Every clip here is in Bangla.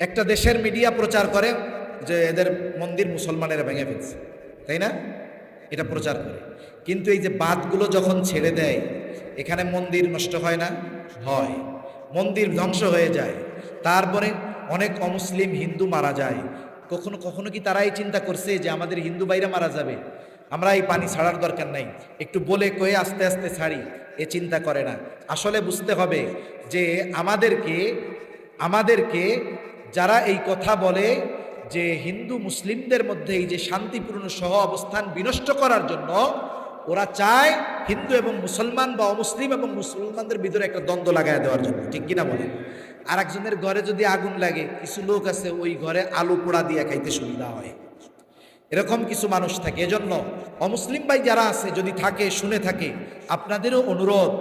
একটা দেশের মিডিয়া প্রচার করে যে এদের মন্দির মুসলমানেরা ভেঙে ফেলছে, তাই না? এটা প্রচার করে। কিন্তু এই যে বাদগুলো যখন ছেড়ে দেয়, এখানে মন্দির নষ্ট হয় না? হয়। মন্দির ধ্বংস হয়ে যায়। তারপরে অনেক অমুসলিম হিন্দু মারা যায়। কখনো কখনো কি তারাই চিন্তা করছে যে আমাদের হিন্দু ভাইরা মারা যাবে? আমরা এই পানি ছাড়ার দরকার নাই। একটু বলে কয়ে আস্তে আস্তে ছাড়ি। এ চিন্তা করে না। আসলে বুঝতে হবে যে আমাদেরকে আমাদেরকে যারা এই কথা বলে যে হিন্দু মুসলিমদের মধ্যে এই যে শান্তিপূর্ণ সহ অবস্থান বিনষ্ট করার জন্য, ওরা চায় হিন্দু এবং মুসলমান বা অমুসলিম এবং মুসলমানদের ভিতরে একটা দ্বন্দ্ব লাগায় দেওয়ার জন্য। ঠিক কিনা বলেন? আর একজনের ঘরে যদি আগুন লাগে, কিছু লোক আছে ওই ঘরে আলু পোড়া দিয়ে খাইতে সুবিধা হয়। এরকম কিছু মানুষ থাকে। এজন্য অমুসলিম ভাই যারা আছে, যদি থাকে, শুনে থাকে, আপনাদেরও অনুরোধ,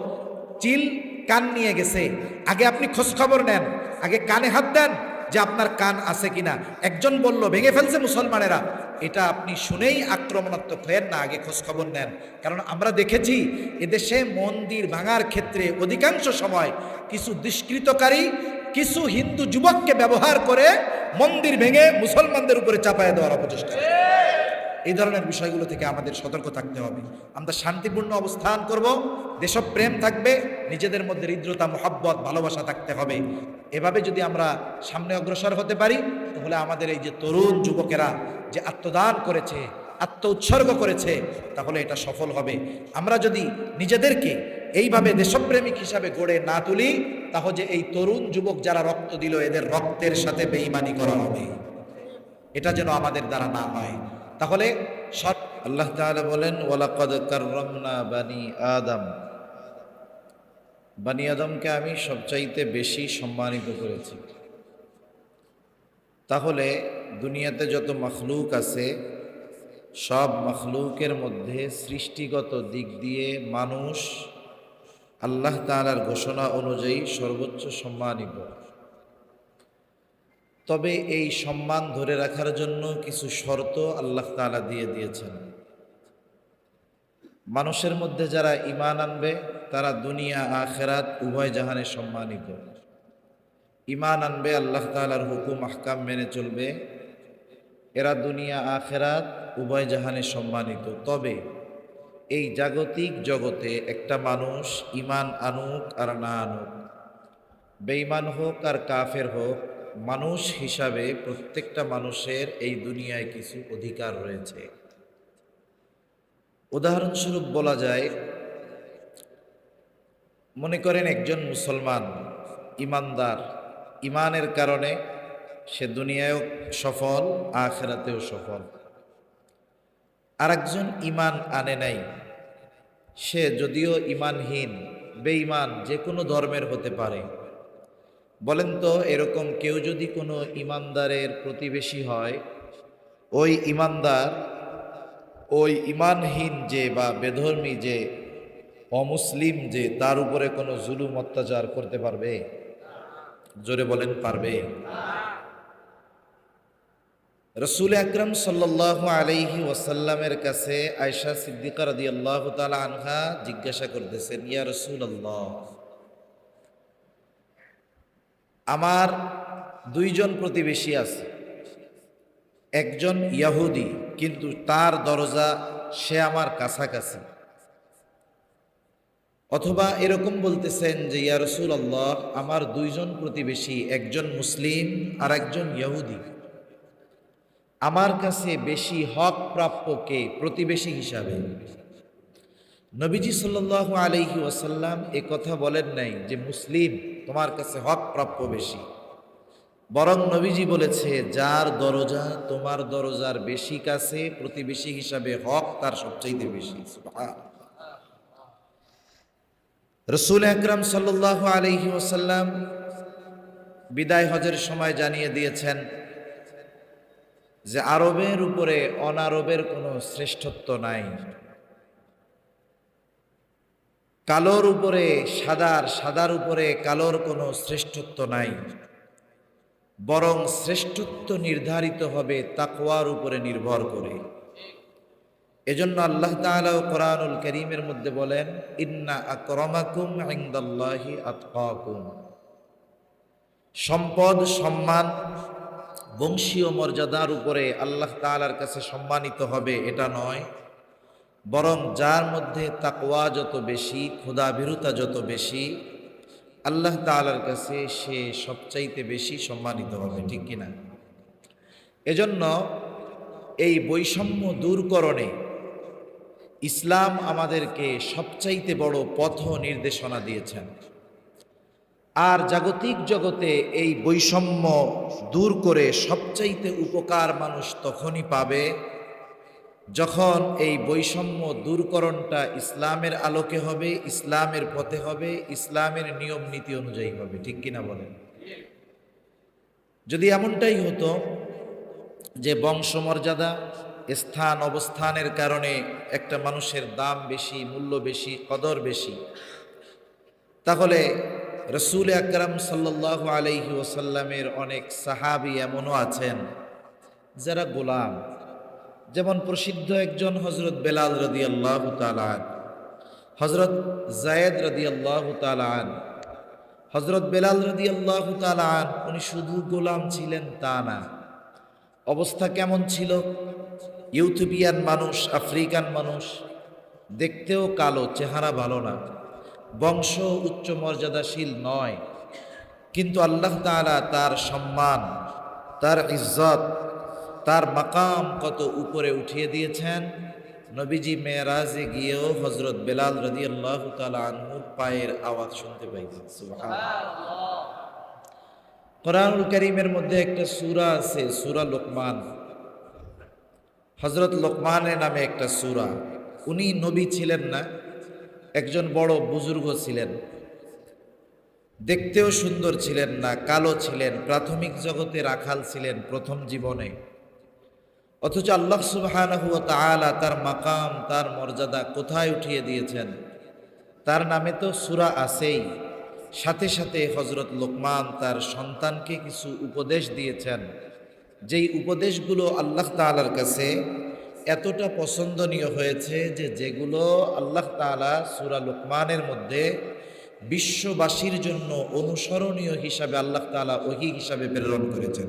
চিল কান নিয়ে গেছে। আগে আপনি খোঁজখবর নেন, আগে কানে হাত দেন যে আপনার কান আছে কিনা। একজন বলল, ভেঙে ফেলছে মুসলমানেরা। এটা আপনি শুনেই আক্রমণাত্মক হয়েন না, আগে খোঁজ খবর নেন। কারণ আমরা দেখেছি, এদেশে মন্দির ভাঙার ক্ষেত্রে অধিকাংশ সময় কিছু দুষ্কৃতকারী, কিছু হিন্দু যুবককে ব্যবহার করে মন্দির ভেঙে মুসলমানদের উপরে চাপায় দেওয়ার অপচেষ্টা। এই ধরনের বিষয়গুলো থেকে আমাদের সতর্ক থাকতে হবে। আমরা শান্তিপূর্ণ অবস্থান করব দেশপ্রেম থাকবে, নিজেদের মধ্যে হৃদ্রতা, মোহাব্বত, ভালোবাসা থাকতে হবে। এভাবে যদি আমরা সামনে অগ্রসর হতে পারি, তাহলে আমাদের এই যে তরুণ যুবকেরা যে আত্মদান করেছে আত্ম উৎসর্গ করেছে, তাহলে এটা সফল হবে। আমরা যদি নিজেদেরকে এইভাবে দেশপ্রেমিক হিসাবে গড়ে না তুলি, তাহলে এই তরুণ যুবক যারা রক্ত দিল, এদের রক্তের সাথে বেঈমানি করা হবে। এটা যেন আমাদের দ্বারা না হয়। তাহলে সৎ আল্লাহ বলেন, ওয়ালাকাদ কাররামনা বানি আদম। বানি আদমকে আমি সবচাইতে বেশি সম্মানিত করেছি। তাহলে দুনিয়াতে যত মখলুক আছে, সব মখলুকের মধ্যে সৃষ্টিগত দিক দিয়ে মানুষ আল্লাহ তাআলার ঘোষণা অনুযায়ী সর্বোচ্চ সম্মানিত। তবে এই সম্মান ধরে রাখার জন্য কিছু শর্ত আল্লাহ তাআলা দিয়ে দিয়েছেন। মানুষের মধ্যে যারা ইমান আনবে, তারা দুনিয়া, আখেরাত উভয় জাহানে সম্মানিত। ইমান আনবে, আল্লাহ তাআলার হুকুম, আহকাম মেনে চলবে। এরা দুনিয়া, আখেরাত উভয় জাহানে সম্মানিত। তবে এই জাগতিক জগতে একটা মানুষ ইমান আনুক আর না আনুক, বেঈমান হোক আর কাফের হোক মানুষ হিসাবে প্রত্যেকটা মানুষের এই দুনিয়ায় কিছু অধিকার রয়েছে। উদাহরণস্বরূপ বলা যায়, মনে করেন একজন মুসলমান ইমানদার, ইমানের কারণে সে দুনিয়ায়ও সফল, আখেরাতেও সফল। আর একজন ইমান আনে নাই, সে যদিও ইমানহীন, বেঈমান, যে কোনো ধর্মের হতে পারে। বলেন তো, এরকম কেউ যদি কোনো ইমানদারের প্রতিবেশী হয়, ওই ইমানদার, ওই ইমানহীন যে বা বেধর্মী যে, অমুসলিম যে, তার উপরে কোনো জুলুম, অত্যাচার করতে পারবে? জোরে বলেন, পারবে। রসুল আকরম সাল্লাহ আলাইহি ওয়াসাল্লামের কাছে আয়সা সিদ্দিকার আল্লাহ তালা আনহা জিজ্ঞাসা করতেছেন, ইয়া রসুল আল্লাহ আমার দুইজন প্রতিবেশী আছে। একজন ইয়াহুদি, কিন্তু তার দরজা সে আমার কাছাকাছি। অথবা এরকম বলতেছেন যে, ইয়া রসুল আল্লাহ আমার দুইজন প্রতিবেশী, একজন মুসলিম আর একজন ইয়াহুদি। আমার কাছে বেশি হক প্রাপ্য কে? প্রতিবেশী হিসাবে। নবীজি সাল্লাহ আলহি ওয়াসাল্লাম কথা বলেন নাই যে, মুসলিম তোমার কাছে হক প্রাপ্য বেশি। বরং নবীজি বলেছে, যার দরজা তোমার দরজার বেশি কাছে, প্রতিবেশী হিসাবে হক তার সবচাইতে বেশি। রসুল আকরাম সাল্লাহ আলহি ওসাল্লাম বিদায় হজের সময় জানিয়ে দিয়েছেন যে, আরবের উপরে অনারবের কোনো শ্রেষ্ঠত্ব নাই। কালোর উপরে সাদার সাদার উপরে কালোর কোনো শ্রেষ্ঠত্ব নাই। বরং শ্রেষ্ঠত্ব নির্ধারিত হবে তাকওয়ার উপরে নির্ভর করে। এজন্য আল্লাহ তাআলা কোরআনুল করিমের মধ্যে বলেন, ইন্না আকরামাকুম ইনদাল্লাহি আতকাকুম। সম্পদ, সম্মান, বংশীয় মর্যাদার উপরে আল্লাহ তালার কাছে সম্মানিত হবে, এটা নয়। বরং যার মধ্যে তাকওয়া যত বেশি ক্ষুধাভীরতা যত বেশি, আল্লাহ তালার কাছে সে সবচাইতে বেশি সম্মানিত হবে, ঠিক কিনা? এজন্য এই বৈষম্য দূরকরণে ইসলাম আমাদেরকে সবচাইতে বড় পথ নির্দেশনা দিয়েছেন। আর জাগতিক জগতে এই বৈষম্য দূর করে সবচাইতে উপকার মানুষ তখনই পাবে যখন এই বৈষম্য দূরকরণটা ইসলামের আলোকে হবে, ইসলামের পথে হবে, ইসলামের নিয়ম নীতি অনুযায়ী হবে, ঠিক কিনা বলেন? যদি এমনটাই হতো যে বংশমর্যাদা, স্থান, অবস্থানের কারণে একটা মানুষের দাম বেশি, মূল্য বেশি, কদর বেশি, তাহলে রসুল আকরাম সাল্লাহ আলাইহি ওসাল্লামের অনেক সাহাবি এমনও আছেন যারা গোলাম। যেমন প্রসিদ্ধ একজন হজরত বেলাল রদি আল্লাহ তালান হজরত জায়েদ রদি আল্লাহ তালান হজরত বেলাল রদি আল্লাহ তালান উনি শুধু গোলাম ছিলেন তা না। অবস্থা কেমন ছিল? ইউথোপিয়ান মানুষ, আফ্রিকান মানুষ, দেখতেও কালো, চেহারা ভালো না। বংশ উচ্চ মর্যাদাশীল নয়। কিন্তু আল্লাহ তাআলা তার সম্মান, তার ইজ্জত তার মাকাম কত উপরে উঠিয়ে দিয়েছেন? নবীজি মেয়েরাজে গিয়েও হজরত বেলাল রদি আল্লাহ আনহুর পায়ের আওয়াজ শুনতে পাইতেন। কোরআনুল করিমের মধ্যে একটা সুরা আছে, সুরা লোকমান। হজরত লোকমানের নামে একটা সুরা। উনি নবী ছিলেন না, একজন বড় বুজুর্গ ছিলেন। দেখতেও সুন্দর ছিলেন না, কালো ছিলেন, প্রাথমিক জগতে রাখাল ছিলেন প্রথম জীবনে। অথচ আল্লাহ সুবহানাহু ওয়া তাআলা তার মাকাম, তার মর্যাদা কোথায় উঠিয়ে দিয়েছেন? তার নামে তো সুরা আছেই। সাথে সাথে হজরত লোকমান তার সন্তানকে কিছু উপদেশ দিয়েছেন। যেই উপদেশগুলো আল্লাহ তালার কাছে এতটা পছন্দনীয় হয়েছে যে যেগুলো আল্লাহ তাআলা সুরা লোকমানের মধ্যে বিশ্ববাসীর জন্য অনুসরণীয় হিসাবে আল্লাহ তাআলা ওহি হিসাবে প্রেরণ করেছেন।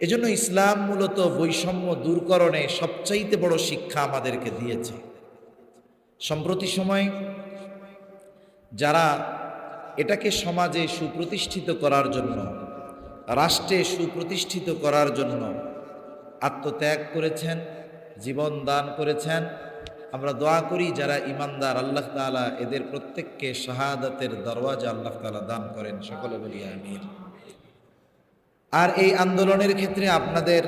এজন্য ইসলাম মূলত বৈষম্য দূরকরণে সবচাইতে বড় শিক্ষা আমাদেরকে দিয়েছে। সম্প্রতি সময় যারা এটাকে সমাজে সুপ্রতিষ্ঠিত করার জন্য, রাষ্ট্রে সুপ্রতিষ্ঠিত করার জন্য আত্মত্যাগ করেছেন, জীবন দান করেছেন, আমরা দোয়া করি যারা ইমানদার, আল্লাহ তাআলা এদের প্রত্যেককে শাহাদাতের দরওয়াজা আল্লাহ তাআলা দান করেন। সকলে বলি আমির আর এই আন্দোলনের ক্ষেত্রে আপনাদের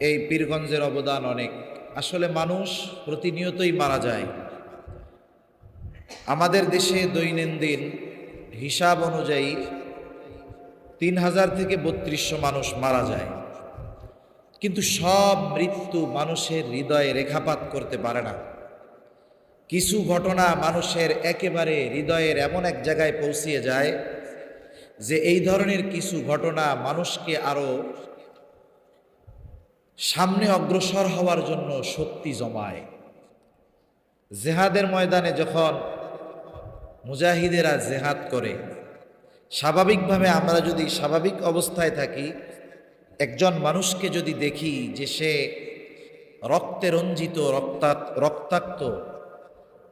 এই পীরগঞ্জের অবদান অনেক। আসলে মানুষ প্রতিনিয়তই মারা যায়। আমাদের দেশে দৈনন্দিন হিসাব অনুযায়ী তিন হাজার থেকে বত্রিশশো মানুষ মারা যায়। কিন্তু সব মৃত্যু মানুষের হৃদয়ে রেখাপাত করতে পারে না। কিছু ঘটনা মানুষের একেবারে হৃদয়ের এমন এক জায়গায় পৌঁছিয়ে যায় যে এই ধরনের কিছু ঘটনা মানুষকে আরও সামনে অগ্রসর হওয়ার জন্য শক্তি জমায়। জেহাদের ময়দানে যখন মুজাহিদেরা জেহাদ করে, স্বাভাবিকভাবে আমরা যদি স্বাভাবিক অবস্থায় থাকি, একজন মানুষকে যদি দেখি যে সে রক্তে রঞ্জিত, রক্তাত, রক্তাক্ত,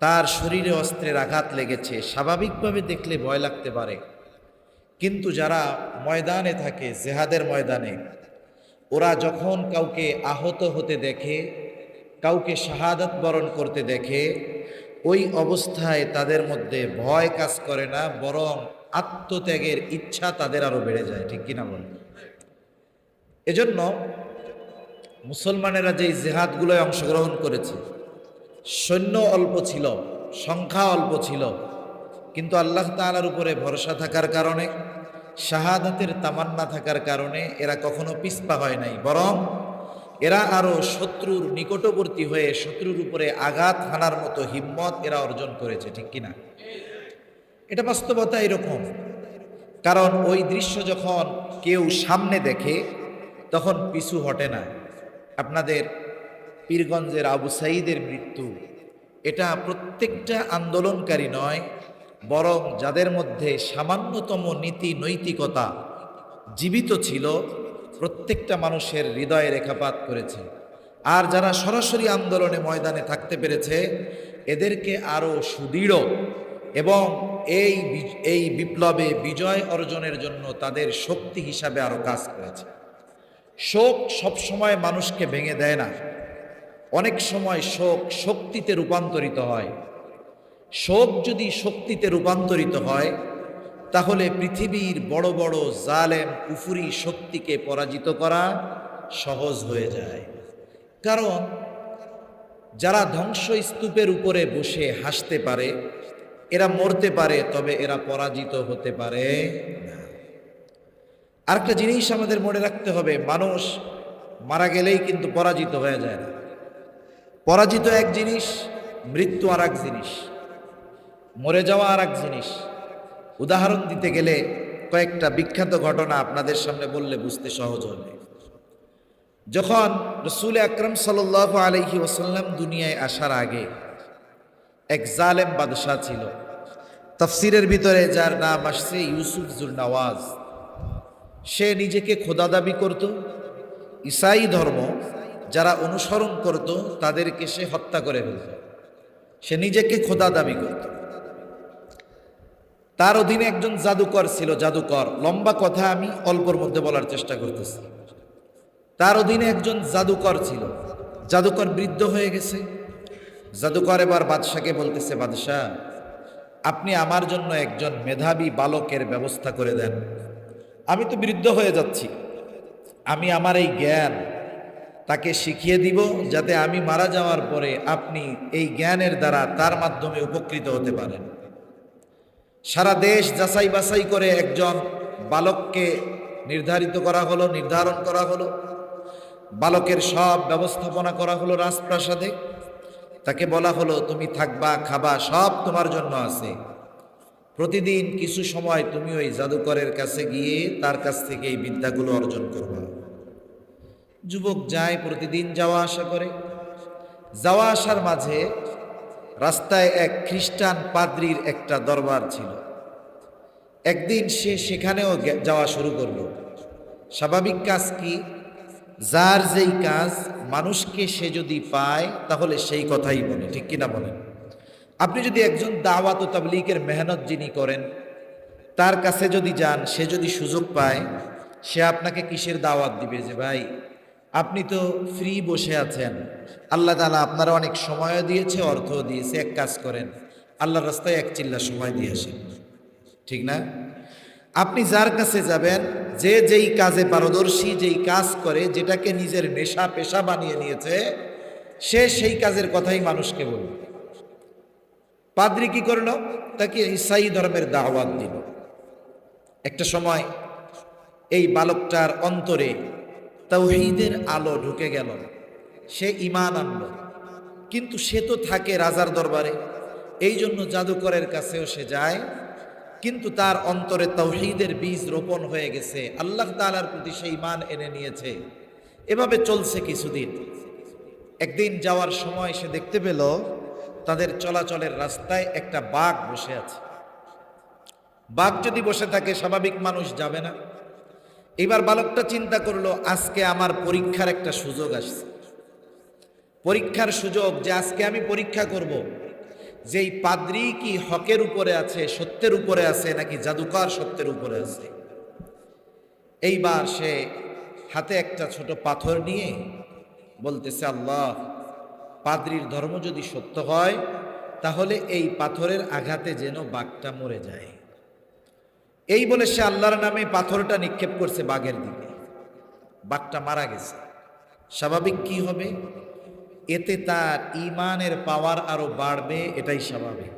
তার শরীরে অস্ত্রের আঘাত লেগেছে, স্বাভাবিকভাবে দেখলে ভয় লাগতে পারে। কিন্তু যারা ময়দানে থাকে, জেহাদের ময়দানে, ওরা যখন কাউকে আহত হতে দেখে, কাউকে শাহাদাত বরণ করতে দেখে, ওই অবস্থায় তাদের মধ্যে ভয় কাজ করে না, বরং আত্মত্যাগের ইচ্ছা তাদের আরও বেড়ে যায়, ঠিক কিনা বলেন এজন্য মুসলমানেরা যেই জেহাদগুলোয় অংশগ্রহণ করেছে, সৈন্য অল্প ছিল, সংখ্যা অল্প ছিল কিন্তু আল্লাহ তাআলার উপরে ভরসা থাকার কারণে, শাহাদাতের তামান্না থাকার কারণে এরা কখনো পিছপা হয় নাই। বরং এরা আরও শত্রুর নিকটবর্তী হয়ে শত্রুর উপরে আঘাত হানার মতো হিম্মত এরা অর্জন করেছে, ঠিক কিনা এটা বাস্তবতা এরকম। কারণ ওই দৃশ্য যখন কেউ সামনে দেখে, তখন পিছু হটে না। আপনাদের পীরগঞ্জের আবু সাইদের মৃত্যু, এটা প্রত্যেকটা আন্দোলনকারী নয় বরং যাদের মধ্যে সামান্যতম নীতি নৈতিকতা জীবিত ছিল, প্রত্যেকটা মানুষের হৃদয়ে রেখাপাত করেছে। আর যারা সরাসরি আন্দোলনে ময়দানে থাকতে পেরেছে, এদেরকে আরও সুদৃঢ় এবং এই এই বিপ্লবে বিজয় অর্জনের জন্য তাদের শক্তি হিসাবে আরও কাজ করেছে। শোক সবসময় মানুষকে ভেঙে দেয় না। অনেক সময় শোক শক্তিতে রূপান্তরিত হয়। শোক যদি শক্তিতে রূপান্তরিত হয়, তাহলে পৃথিবীর বড় বড় জালেম কুফুরি শক্তিকে পরাজিত করা সহজ হয়ে যায়। কারণ যারা ধ্বংস স্তূপের উপরে বসে হাসতে পারে, এরা মরতে পারে, তবে এরা পরাজিত হতে পারে না। আরেকটা জিনিস আমাদের মনে রাখতে হবে, মানুষ মারা গেলেই কিন্তু পরাজিত হয়ে যায় না। পরাজিত এক জিনিস, মৃত্যু আর এক জিনিস। মরে যাওয়া আর এক জিনিস। উদাহরণ দিতে গেলে কয়েকটা বিখ্যাত ঘটনা আপনাদের সামনে বললে বুঝতে সহজ হবে। যখন রসুল আকরম সাল আলহি ওসাল্লাম দুনিয়ায় আসার আগে এক জালেম বাদশাহ ছিল। তফসিরের ভিতরে যার নাম আসছে ইউসুফ জুল নওয়াজ। সে নিজেকে খোদা দাবি করত, ইসাই ধর্ম যারা অনুসরণ করত তাদেরকে সে হত্যা করে ফেলত। সে নিজেকে খোদা দাবি করত। তার অধীনে একজন জাদুকর ছিল, জাদুকর। লম্বা কথা আমি অল্পর মধ্যে বলার চেষ্টা করতেছি। তার অধীনে একজন জাদুকর ছিল। জাদুকর বৃদ্ধ হয়ে গেছে। জাদুকর এবার বাদশাকে বলতেছে, বাদশাহ, আপনি আমার জন্য একজন মেধাবী বালকের ব্যবস্থা করে দেন। আমি তো বৃদ্ধ হয়ে যাচ্ছি। আমি আমার এই জ্ঞান তাকে শিখিয়ে দিব যাতে আমি মারা যাওয়ার পরে আপনি এই জ্ঞানের দ্বারা তার মাধ্যমে উপকৃত হতে পারেন। সারা দেশ যাচাই বাছাই করে একজন বালককে নির্ধারিত করা হলো, নির্ধারণ করা হলো। বালকের সব ব্যবস্থাপনা করা হলো রাজপ্রাসাদে। তাকে বলা হলো, তুমি থাকবা, খাবা, সব তোমার জন্য আছে। প্রতিদিন কিছু সময় তুমি ওই জাদুকরের কাছে গিয়ে তার কাছ থেকে এই বিদ্যাগুলো অর্জন করবা। যুবক যায়, প্রতিদিন যাওয়া আসা করে। যাওয়া আসার মাঝে রাস্তায় এক খ্রিস্টান পাদ্রির একটা দরবার ছিল। একদিন সে সেখানেও যাওয়া শুরু করল। স্বাভাবিক কাজ কি? যার যেই কাজ মানুষকে সে যদি পায়, তাহলে সেই কথাই বলে। ঠিক কিনা বলেন? আপনি যদি একজন দাওয়াত ও তাবলিকের মেহনত যিনি করেন, তার কাছে যদি যান, সে যদি সুযোগ পায়, সে আপনাকে কিসের দাওয়াত দিবে যে, ভাই আপনি তো ফ্রি বসে আছেন। আল্লাহ তালা আপনারা অনেক সময়ও দিয়েছে, অর্থও দিয়েছে। এক কাজ করেন, আল্লাহর রাস্তায় এক চিল্লা সময় দিয়ে আসেন। ঠিক না? আপনি যার কাছে যাবেন, যে যেই কাজে পারদর্শী, যেই কাজ করে, যেটাকে নিজের নেশা, পেশা বানিয়ে নিয়েছে, সে সেই কাজের কথাই মানুষকে বলবে পাদ্রি কি করল? তাকে ইসাই ধর্মের দাওয়াত দিল। একটা সময় এই বালকটার অন্তরে তৌহিদের আলো ঢুকে গেল। সে ইমান আনলো। কিন্তু সে তো থাকে রাজার দরবারে। এই জন্য জাদুকরের কাছেও সে যায়। কিন্তু তার অন্তরে তৌহিদের বীজ রোপণ হয়ে গেছে। আল্লাহ তালার প্রতি সে ইমান এনে নিয়েছে। এভাবে চলছে কিছুদিন। একদিন যাওয়ার সময় সে দেখতে পেল, তাদের চলাচলের রাস্তায় একটা বাঘ বসে আছে। বাঘ যদি বসে থাকে, স্বাভাবিক মানুষ যাবে না। এবার বালকটা চিন্তা করল, আজকে আমার পরীক্ষার একটা সুযোগ আসছে। পরীক্ষার সুযোগ যে আজকে আমি পরীক্ষা করব। যেই পাদ্রি কি হকের উপরে আছে, সত্যের উপরে আছে, নাকি জাদুকর সত্যের উপরে আছে? এইবার সে হাতে একটা ছোট পাথর নিয়ে বলতেছে, আল্লাহ, পাদ্রির ধর্ম যদি সত্য হয়, তাহলে এই পাথরের আঘাতে যেন বাঘটা মরে যায়। এই বলে সে আল্লাহর নামে পাথরটা নিক্ষেপ করছে বাঘের দিকে। বাঘটা মারা গেছে। স্বাভাবিক কি হবে? এতে তার ইমানের পাওয়ার আরও বাড়বে, এটাই স্বাভাবিক।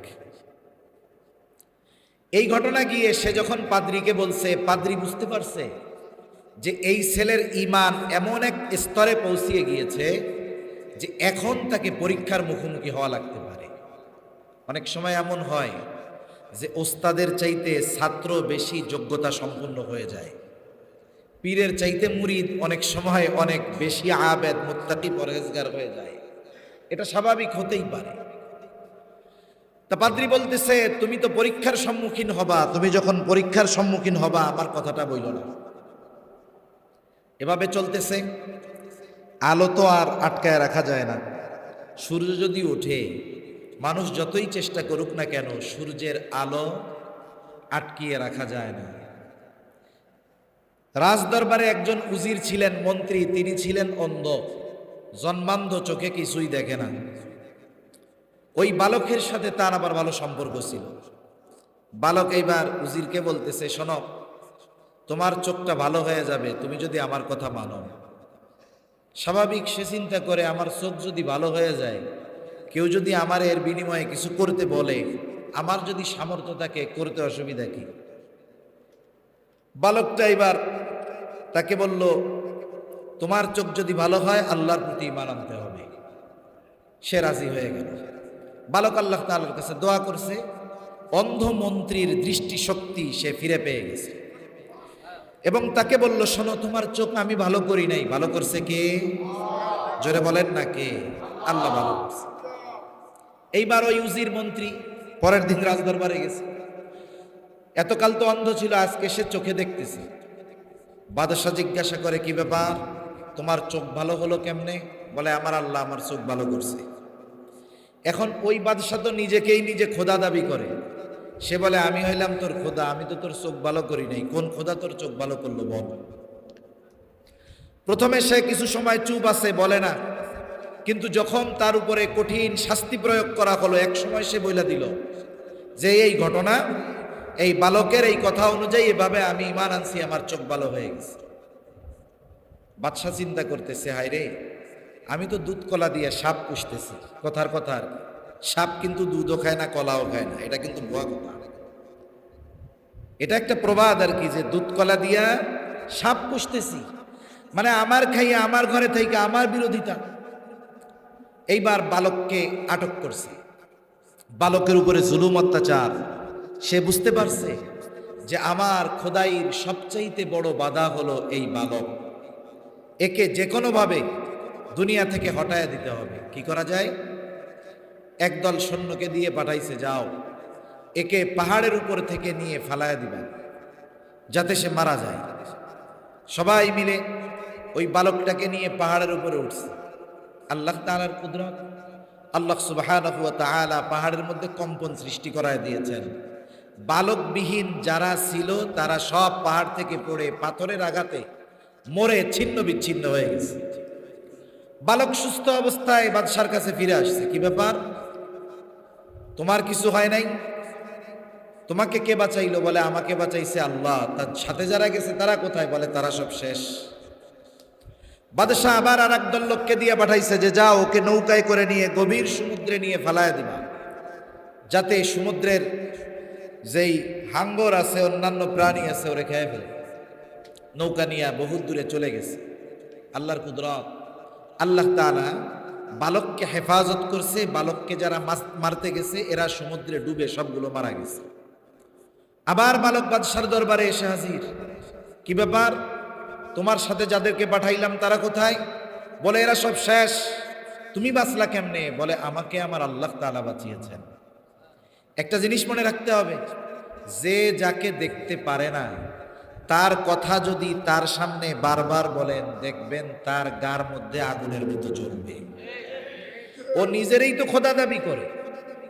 এই ঘটনা গিয়ে সে যখন পাদ্রিকে বলছে, পাদ্রি, বুঝতে পারছে যে এই ছেলের ইমান এমন এক স্তরে পৌঁছিয়ে গিয়েছে যে এখন তাকে পরীক্ষার মুখোমুখি হওয়া লাগতে পারে। অনেক সময় এমন হয় যে ওস্তাদের চাইতে ছাত্র বেশি যোগ্যতা সম্পন্ন হয়ে যায়। পীরের চাইতে মুরিদ অনেক সময় অনেক বেশি আবেদ, মোত্তাকি, পরহেজগার হয়ে যায়। এটা স্বাভাবিক হতেই পারে। তা পাদ্রি বলতেছে, তুমি তো পরীক্ষার সম্মুখীন হবা, তুমি যখন পরীক্ষার সম্মুখীন হবা, আমার কথাটা বইল না। এভাবে চলতেছে। আলো তো আর আটকায় রাখা যায় না। সূর্য যদি ওঠে মানুষ যতই চেষ্টা করুক না কেন, সূর্যের আলো আটকিয়ে রাখা যায় না। রাজদরবারে একজন উজির ছিলেন মন্ত্রী, তিনি ছিলেন অন্ধ, জন্মান্ধ চোখে কিছুই দেখে না। ওই বালকের সাথে তার আবার ভালো সম্পর্ক ছিল। বালক এইবার উজিরকে বলতেছে, শোনো, তোমার চোখটা ভালো হয়ে যাবে, তুমি যদি আমার কথা মানো। স্বাভাবিক সে চিন্তা করে, আমার চোখ যদি ভালো হয়ে যায় কেউ যদি আমার এর বিনিময়ে কিছু করতে বলে, আমার যদি সামর্থ্য থাকে, করতে অসুবিধা কি? বালকটা এবার তাকে বলল, তোমার চোখ যদি ভালো হয়, আল্লাহর প্রতি ইমান আনতে হবে। সে রাজি হয়ে গেল। বালক আল্লাহ তাআলার কাছে দোয়া করছে। অন্ধ মন্ত্রীর দৃষ্টিশক্তি সে ফিরে পেয়ে গেছে। এবং তাকে বলল, শোনো, তোমার চোখ আমি ভালো করি নাই। ভালো করছে কে? জোরে বলেন না কে? আল্লাহ ভালো করছে। এইবার ওই উজির মন্ত্রী পরের দিন। রাজদরবারে গেছে। এতকাল তো অন্ধ ছিল আজকে সে চোখে দেখতেছে। বাদশাহ জিজ্ঞাসা করে কি ব্যাপার? তোমার চোখ ভালো হলো কেমনে? বলে আমার আল্লাহ আমার চোখ ভালো করছে। এখন ওই বাদশাহ তো নিজেকেই নিজে খোদা দাবি করে। সে বলে আমি হইলাম তোর খোদা আমি তো তোর চোখ ভালো করি নাই। কোন খোদা তোর চোখ ভালো করল বল? প্রথমে সে কিছু সময় চুপ আছে বলে না। কিন্তু যখন তার উপরে কঠিন শাস্তি প্রয়োগ করা হলো, এক সময় সে বইলা দিল যে, এই ঘটনা, এই বালকের এই কথা অনুযায়ী এভাবে আমি ইমান আনছি, আমার চোখ ভালো হয়ে গেছে। বাদশাহ চিন্তা করতেছে, হায় রে, আমি তো দুধ কলা দিয়ে সাপ পুষতেছি। কথার কথা আর সাপ কিন্তু দুধও খায় না, কলাও খায় না, এটা কিন্তু ভুয়া কথা। এটা একটা প্রবাদ আর কি যে, দুধ কলা দিয়া সাপ পুষতেছি। মানে আমার খাইয়া, আমার ঘরে থেকে আমার বিরোধিতা। এইবার বালককে আটক করছে। বালকের উপরে জুলুম অত্যাচার। সে বুঝতে পারছে যে আমার খোদাইর সবচাইতে বড় বাধা হলো এই বালক। একে যে কোনোভাবে দুনিয়া থেকে হটায় দিতে হবে। কি করা যায়? একদল সৈন্যকে দিয়ে পাঠাইছে, যাও। একে পাহাড়ের উপর থেকে নিয়ে ফালায়া দিবেন যাতে সে মারা যায়। সবাই মিলে ওই বালকটাকে নিয়ে পাহাড়ের উপরে উঠছে। আল্লাহ তাআলার কুদরত। আল্লাহ ওয়া পাহাড়ের মধ্যে কম্পন সৃষ্টি করায় দিয়েছেন। বালকবিহীন যারা ছিল, তারা সব পাহাড় থেকে পড়ে পাথরের আঘাতে মরে ছিন্ন বিচ্ছিন্ন হয়ে গেছে। বালক সুস্থ অবস্থায় বাদশার কাছে ফিরে আসছে। কি ব্যাপার? তোমার কিছু হয় নাই? তোমাকে কে বাঁচাইলো বলে? আমাকে বাঁচাইছে আল্লাহ। তার সাথে যারা গেছে, তারা কোথায় বলে? তারা সব শেষ। বাদশাহ আবার আর একদল লোককে দিয়ে পাঠাইছে যে যা ওকে নৌকায় করে নিয়ে গভীর সমুদ্রে নিয়ে ফেলায় দিবা। যাতে সমুদ্রের যেই হাঙ্গর আছে, অন্যান্য প্রাণী আছে, ওরে খেয়ে ফেলে। নৌকা নিয়ে বহু দূরে চলে গেছে। আল্লাহর কুদরত, আল্লাহ তাআলা বালককে হেফাজত করছে। বালককে যারা মারতে গেছে, এরা সমুদ্রে ডুবে সবগুলো মারা গেছে। আবার বালক বাদশার দরবারে এসে হাজির। কি ব্যাপার? তোমার সাথে যাদেরকে পাঠাইলাম তারা কোথায়? বলে, এরা সব শেষ। তুমি বাঁচলা কেমনে? বলে, আমাকে আমার আল্লাহ তাআলা বাঁচিয়েছেন। একটা জিনিস মনে রাখতে হবে, যে যাকে দেখতে পারে না, তার কথা যদি তার সামনে বারবার বলেন, দেখবেন তার গার মধ্যে আগুনের মতো জ্বলবে ও নিজেরই তো খোদা দাবি করে।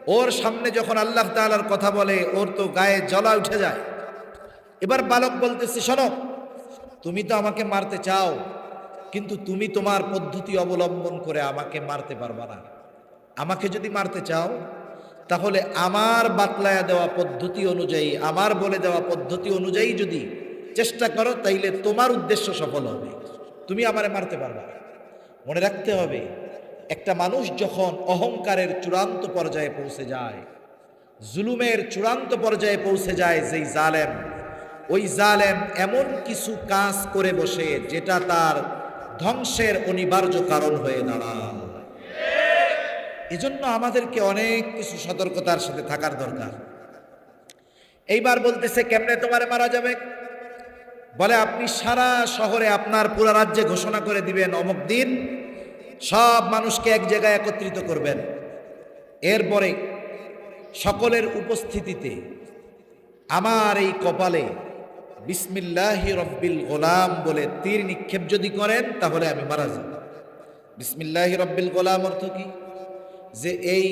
ওর সামনে যখন আল্লাহ তাআলার কথা বলে, ওর তো গায়ে জলা উঠে যায়। এবার বালক বলতেছে, শোনো তুমি তো আমাকে মারতে চাও, কিন্তু তুমি তোমার পদ্ধতি অবলম্বন করে আমাকে মারতে পারবা না আমাকে যদি মারতে চাও, তাহলে আমার বাতলায়া দেওয়া পদ্ধতি অনুযায়ী, আমার বলে দেওয়া পদ্ধতি অনুযায়ী যদি চেষ্টা করো, তাইলে তোমার উদ্দেশ্য সফল হবে তুমি আমারে মারতে পারবা। মনে রাখতে হবে, একটা মানুষ যখন অহংকারের চূড়ান্ত পর্যায়ে পৌঁছে যায়, জুলুমের চূড়ান্ত পর্যায়ে পৌঁছে যায় যেই জালেম ওই জালেম এমন কিছু কাজ করে বসে যেটা তার ধ্বংসের অনিবার্য কারণ হয়ে দাঁড়ায়। এজন্য আমাদেরকে অনেক কিছু সতর্কতার সাথে থাকার দরকার। এইবার বলতেছে, কেমনে তোমারে মারা যাবে? বলে, আপনি সারা শহরে আপনার পুরা রাজ্যে ঘোষণা করে দিবেন, অমুক দিন সব মানুষকে এক জায়গায় একত্রিত করবেন। এরপরে সকলের উপস্থিতিতে আমার এই কপালে বিসমিল্লাহি রব্বিল গোলাম বলে তীর নিক্ষেপ যদি করেন, তাহলে আমি মারা যাব। বিসমিল্লাহি রব্বিল গোলাম অর্থ কি? যে এই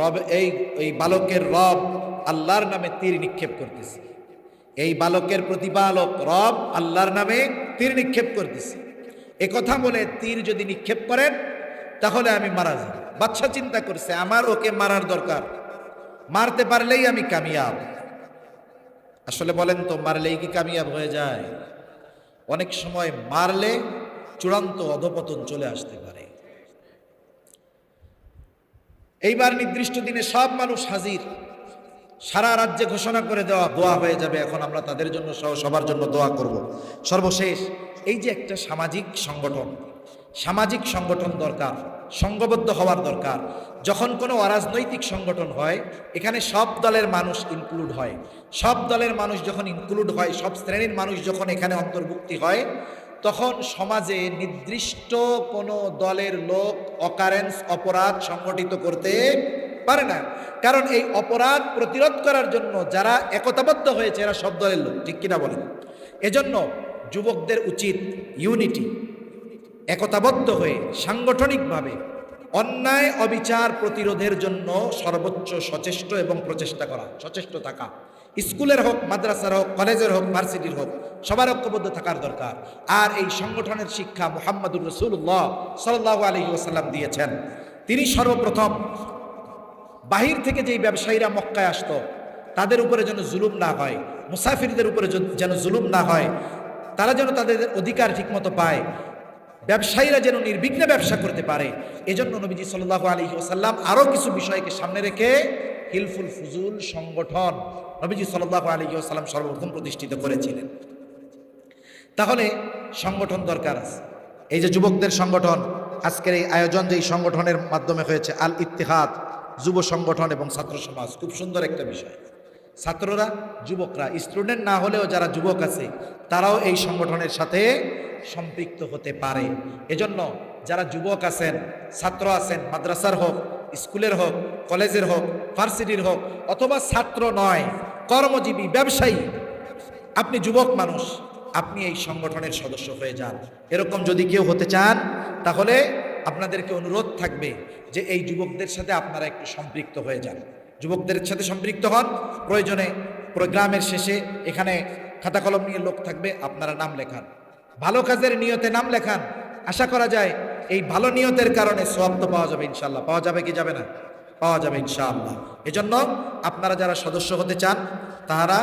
রব, এই এই বালকের রব আল্লাহর নামে তীর নিক্ষেপ করতেছে। এই বালকের প্রতিপালক রব আল্লাহর নামে তীর নিক্ষেপ করতেছে। কথা বলে তীর যদি নিক্ষেপ করেন, তাহলে আমি মারা যাব। বাচ্চা চিন্তা করছে, আমার ওকে মারার দরকার। মারতে পারলেই আমি কামিয়াব। আসলে বলেন তো, মারলেই কি কামিয়াব হয়ে যায়? অনেক সময় মারলে চূড়ান্ত অধপতন চলে আসতে পারে। এইবার নির্দিষ্ট দিনে সব মানুষ হাজির। সারা রাজ্যে ঘোষণা করে দেওয়া দোয়া হয়ে যাবে। এখন আমরা তাদের জন্য সহ সবার জন্য দোয়া করব। সর্বশেষ, এই যে একটা সামাজিক সংগঠন সামাজিক সংগঠন দরকার সংঘবদ্ধ হওয়ার দরকার। যখন কোনো অরাজনৈতিক সংগঠন হয়, এখানে সব দলের মানুষ ইনক্লুড হয়। সব দলের মানুষ যখন ইনক্লুড হয়, সব শ্রেণির মানুষ যখন এখানে অন্তর্ভুক্তি হয়, তখন সমাজে নির্দিষ্ট কোনো দলের লোক অকারেন্স অপরাধ সংগঠিত করতে পারে না। কারণ এই অপরাধ প্রতিরোধ করার জন্য যারা একতাবদ্ধ হয়েছে, এরা সব দলের লোক। ঠিক কিনা বলেন? এজন্য যুবকদের উচিত ইউনিটি একতাবদ্ধ হয়ে, সাংগঠনিকভাবে অন্যায় অবিচার প্রতিরোধের জন্য সর্বোচ্চ সচেষ্ট এবং প্রচেষ্টা করা, সচেষ্ট থাকা। স্কুলের হোক, মাদ্রাসার হোক, কলেজের হোক, ভার্সিটির হোক, সবার ঐক্যবদ্ধ থাকার দরকার। আর এই সংগঠনের শিক্ষা মোহাম্মদুর রসুল্লাহ সাল্লাহ আলহি ওসাল্লাম দিয়েছেন। তিনি সর্বপ্রথম বাহির থেকে যেই ব্যবসায়ীরা মক্কায় আসতো, তাদের উপরে যেন জুলুম না হয়, মুসাফিরদের উপরে যেন জুলুম না হয়, তারা যেন তাদের অধিকার ঠিকমতো পায় ব্যবসায়ীরা যেন নির্বিঘ্নে ব্যবসা করতে পারে। এজন্য নবীজি সাল্লাহ আলী ওসাল্লাম আরও কিছু বিষয়কে সামনে রেখে হিলফুল ফুজুল সংগঠন নবীজি সাল্লাহ আলী ওসাল্লাম সর্বপ্রথম প্রতিষ্ঠিত করেছিলেন। তাহলে সংগঠন দরকার আছে। এই যে যুবকদের সংগঠন, আজকের এই আয়োজন যে সংগঠনের মাধ্যমে হয়েছে, আল ইত্তেহাদ, যুব সংগঠন এবং ছাত্র সমাজ, খুব সুন্দর একটা বিষয়। ছাত্ররা, যুবকরা, স্টুডেন্ট না হলেও যারা যুবক আছে, তারাও এই সংগঠনের সাথে সম্পৃক্ত হতে পারে। এজন্য যারা যুবক আছেন, ছাত্র আছেন, মাদ্রাসার হোক, স্কুলের হোক, কলেজের হোক, ভার্সিটির হোক, অথবা ছাত্র নয়, কর্মজীবী, ব্যবসায়ী, আপনি যুবক মানুষ, আপনি এই সংগঠনের সদস্য হয়ে যান। এরকম যদি কেউ হতে চান, তাহলে আপনাদেরকে অনুরোধ থাকবে যে এই যুবকদের সাথে আপনারা একটু সম্পৃক্ত হয়ে যান। যুবকদের সাথে সম্পৃক্ত হন, প্রয়োজনে প্রোগ্রামের শেষে এখানে খাতা কলম নিয়ে লোক থাকবে, আপনারা নাম লেখান। ভালো কাজের নিয়তে নাম লেখান। আশা করা যায় এই ভালো নিয়তের কারণে সব তো পাওয়া যাবে ইনশাল্লাহ পাওয়া যাবে কি যাবে না? পাওয়া যাবে ইনশাআল্লাহ। এজন্য আপনারা যারা সদস্য হতে চান, তাহারা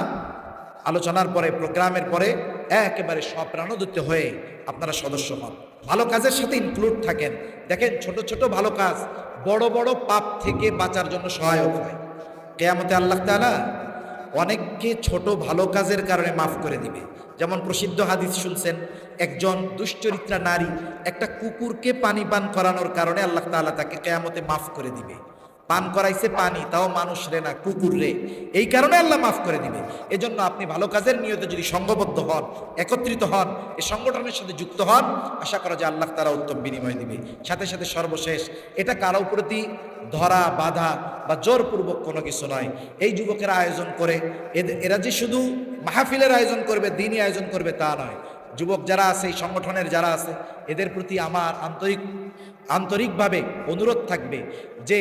আলোচনার পরে, প্রোগ্রামের পরে একেবারে সপ্রাণোদিত হয়ে আপনারা সদস্য হন। ভালো কাজের সাথে ইনক্লুড থাকেন। দেখেন, ছোট ছোট ভালো কাজ বড় বড় পাপ থেকে বাঁচার জন্য সহায়ক হয়। কেয়ামতে আল্লাহ তাআলা অনেককে ছোট ভালো কাজের কারণে মাফ করে দিবে। যেমন প্রসিদ্ধ হাদিস শুনছেন, একজন দুশ্চরিত্রা নারী একটা কুকুরকে পানি পান করানোর কারণে আল্লাহ তাআলা তাকে কেয়ামতে মাফ করে দিবে। পান করাইছে পানি, তাও মানুষ রে না, কুকুর রে। এই কারণে আল্লাহ মাফ করে দিবে। এজন্য আপনি ভালো কাজের নিয়তে যদি সংঘবদ্ধ হন, একত্রিত হন এই সংগঠনের সাথে যুক্ত হন, আশা করা যে আল্লাহ তারা উত্তম বিনিময় দিবে। সাথে সাথে সর্বশেষ, এটা কারও প্রতি ধরা, বাধা বা জোরপূর্বক কোনো কিছু নয় এই যুবকেরা আয়োজন করে এরা যে শুধু মাহফিলের আয়োজন করবে, দিনই আয়োজন করবে তা নয়। যুবক যারা আছে, এই সংগঠনের যারা আছে, এদের প্রতি আমার আন্তরিক, আন্তরিকভাবে অনুরোধ থাকবে যে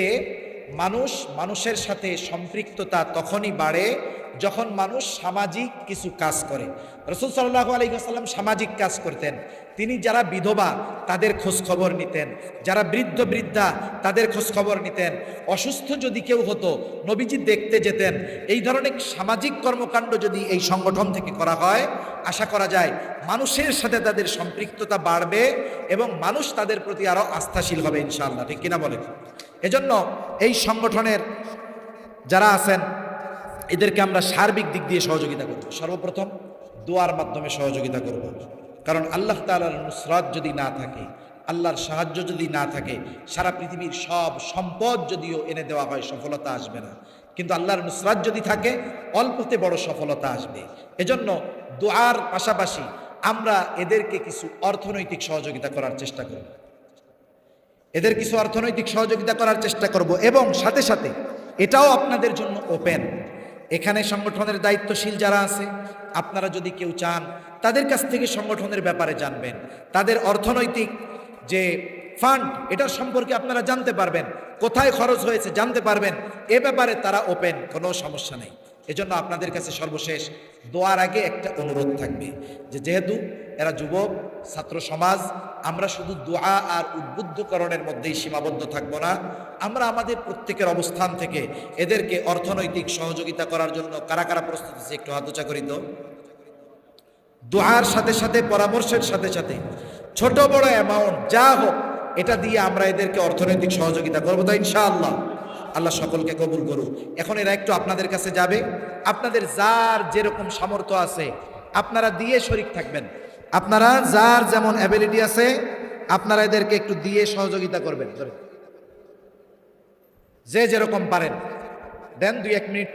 মানুষ মানুষের সাথে সম্পৃক্ততা তখনই বাড়ে যখন মানুষ সামাজিক কিছু কাজ করে। রসুল সাল্লাহ আলাইসাল্লাম সামাজিক কাজ করতেন। তিনি যারা বিধবা, তাদের খোঁজ খবর নিতেন। যারা বৃদ্ধ, বৃদ্ধা, তাদের খোঁজ খবর নিতেন। অসুস্থ যদি কেউ হতো, নবীজি দেখতে যেতেন। এই ধরনের সামাজিক কর্মকাণ্ড যদি এই সংগঠন থেকে করা হয়, আশা করা যায় মানুষের সাথে তাদের সম্পৃক্ততা বাড়বে এবং মানুষ তাদের প্রতি আরও আস্থাশীল হবে ইনশাআল্লাহ। ঠিক কিনা বলেন? এজন্য এই সংগঠনের যারা আছেন, এদেরকে আমরা সার্বিক দিক দিয়ে সহযোগিতা করব। সর্বপ্রথম দোয়ার মাধ্যমে সহযোগিতা করব। কারণ আল্লাহ তালার নুসরাত যদি না থাকে, আল্লাহর সাহায্য যদি না থাকে, সারা পৃথিবীর সব সম্পদ যদিও এনে দেওয়া হয়, সফলতা আসবে না। কিন্তু আল্লাহর নুসরাত যদি থাকে, অল্পতে বড় সফলতা আসবে। এজন্য দোয়ার পাশাপাশি আমরা এদেরকে কিছু অর্থনৈতিক সহযোগিতা করার চেষ্টা করব। এদের কিছু অর্থনৈতিক সহযোগিতা করার চেষ্টা করব এবং সাথে সাথে এটাও আপনাদের জন্য ওপেন। এখানে সংগঠনের দায়িত্বশীল যারা আছে, আপনারা যদি কেউ চান, তাদের কাছ থেকে সংগঠনের ব্যাপারে জানবেন। তাদের অর্থনৈতিক যে ফান্ড এটার সম্পর্কে আপনারা জানতে পারবেন। কোথায় খরচ হয়েছে জানতে পারবেন। এ ব্যাপারে তারা ওপেন, কোনো সমস্যা নেই। এজন্য আপনাদের কাছে সর্বশেষ দোয়ার আগে একটা অনুরোধ থাকবে যে যেহেতু এরা যুবক, ছাত্র সমাজ, আমরা শুধু দোয়া আর উদ্বুদ্ধকরণের মধ্যেই সীমাবদ্ধ থাকব না। আমরা আমাদের প্রত্যেকের অবস্থান থেকে এদেরকে অর্থনৈতিক সহযোগিতা করার জন্য কারা কারা প্রস্তুত আছে একটু হাতচা করি তো? দোয়ার সাথে সাথে, পরামর্শের সাথে সাথে, ছোট বড় অ্যামাউন্ট যা হোক, এটা দিয়ে আমরা এদেরকে অর্থনৈতিক সহযোগিতা করব তাই ইনশাআল্লাহ। আল্লাহ সকলকে কবুল করুক। এখন এরা একটু আপনাদের কাছে যাবে। আপনাদের যার যেরকম সামর্থ্য আছে, আপনারা দিয়ে শরিক থাকবেন। আপনারা যার যেমন অ্যাবিলিটি আছে, আপনারা এদেরকে একটু দিয়ে সহযোগিতা করবেন। যে যেরকম পারেন। দেন দুই এক মিনিট।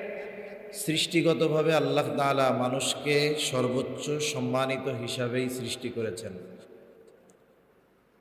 সৃষ্টিগতভাবে আল্লাহ তালা মানুষকে সর্বোচ্চ সম্মানিত হিসাবেই সৃষ্টি করেছেন।